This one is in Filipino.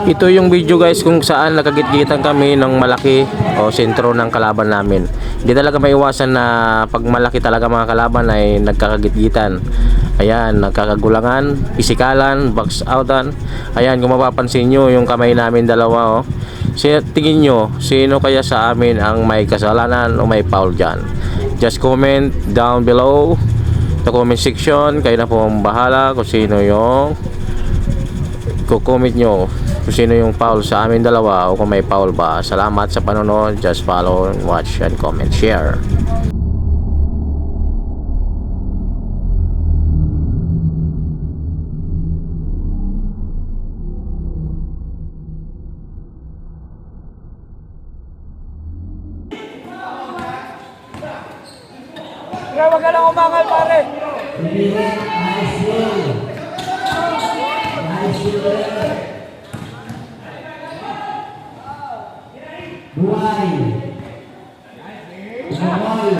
Ito yung video guys kung saan nakagitgitan kami ng malaki o sentro ng kalaban namin. Hindi talaga maiwasan na pag malaki talaga mga kalaban ay nagkakagitgitan. Ayan, nagkakagulangan, pisikalan, box outan. Ayan, kung mapapansin nyo yung kamay namin dalawa oh. Si, tingin nyo, sino kaya sa amin ang may kasalanan o may foul dyan? Just comment down below sa comment section. Kayo na po ang bahala kung sino yung comment nyo kung sino yung foul sa amin dalawa o kung may foul ba. Salamat sa panonood. Just follow, watch, and comment, share. Kaya wag ka lang umangal, pare. buhay. Bawal.